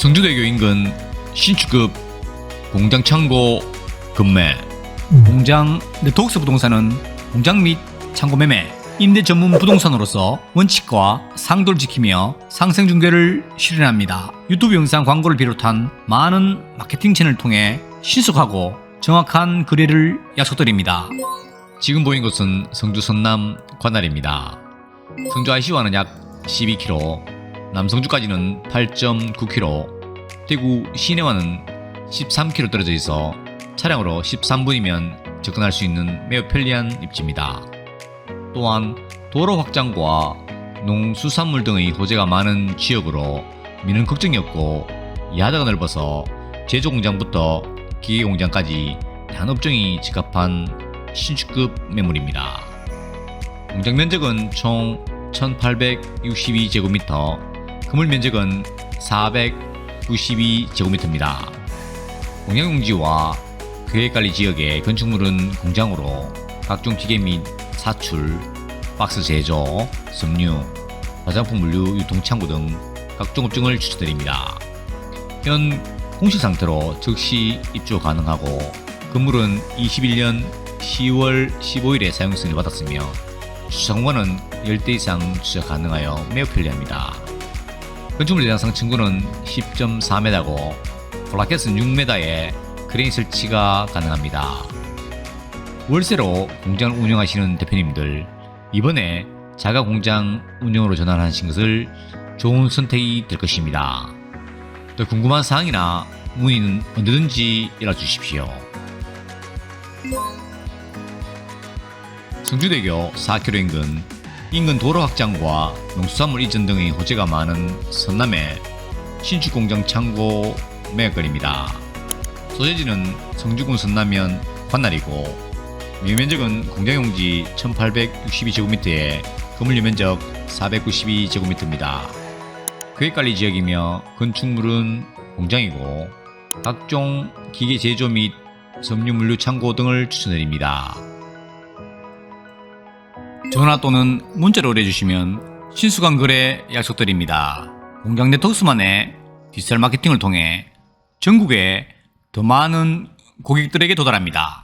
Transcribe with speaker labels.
Speaker 1: 성주대교 인근 신축급 공장 창고 금매 공장 네트워크스 부동산은 공장 및 창고 매매 임대 전문 부동산으로서 원칙과 상도를 지키며 상생 중개를 실현합니다. 유튜브 영상 광고를 비롯한 많은 마케팅 채널을 통해 신속하고 정확한 거래를 약속드립니다. 지금 보인 곳은 성주 선남 관할입니다. 성주 IC와는 약 12km, 남성주까지는 8.9km, 대구 시내와는 13km 떨어져 있어 차량으로 13분이면 접근할 수 있는 매우 편리한 입지입니다. 또한 도로 확장과 농수산물 등의 호재가 많은 지역으로 미는 걱정이 없고 야자가 넓어서 제조공장부터 기계공장까지 단업종이 적합한 신축급 매물입니다. 공장 면적은 총 1862제곱미터, 건물 면적은 492제곱미터입니다. 공양용지와 계획관리 지역의 건축물은 공장으로 각종 기계 및 사출, 박스 제조, 섬유, 화장품 물류 유통 창구 등 각종 업종을 추천드립니다. 현 공시 상태로 즉시 입주 가능하고 건물은 21년 10월 15일에 사용 승인을 받았으며 주차 공간은 10대 이상 주차 가능하여 매우 편리합니다. 건축물 대상상 층고는 10.4m고 플라켓은 6m에 크레인 설치가 가능합니다. 월세로 공장을 운영하시는 대표님들 이번에 자가 공장 운영으로 전환하신 것을 좋은 선택이 될 것입니다. 더 궁금한 사항이나 문의는 언제든지 연락 주십시오. 성주대교 4km 인근 인근 도로 확장과 농수산물 이전 등의 호재가 많은 선남의 신축 공장 창고 매각거리입니다. 소재지는 성주군 선남면 관날이고 면적은 공장용지 1862제곱미터에 건물 면적 492제곱미터입니다. 계획관리 지역이며 건축물은 공장이고 각종 기계 제조 및 섬유 물류 창고 등을 추천드립니다. 전화 또는 문자로 의뢰주시면 신수간 거래 약속드립니다. 공장 네트워크스만의 디지털 마케팅을 통해 전국에 더 많은 고객들에게 도달합니다.